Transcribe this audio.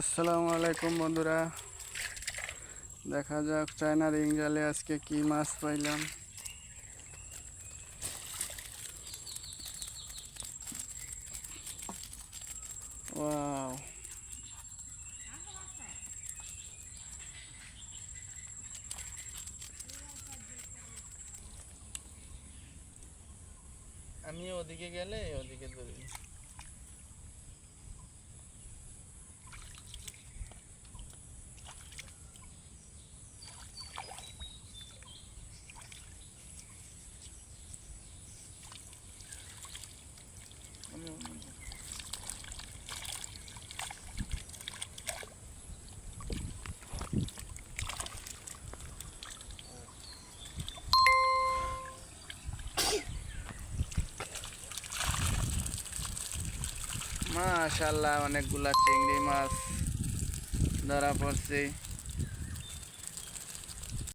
আসসালামু আলাইকুম বন্ধুরা। দেখা যাক চায়না রিং জালে আজকে কি মাছ পাইলাম। আমি ওদিকে গেলে ওদিকে ধরি মাশাল্লাহ অনেকগুলা চিংড়ি মাছ ধরা পড়ছে।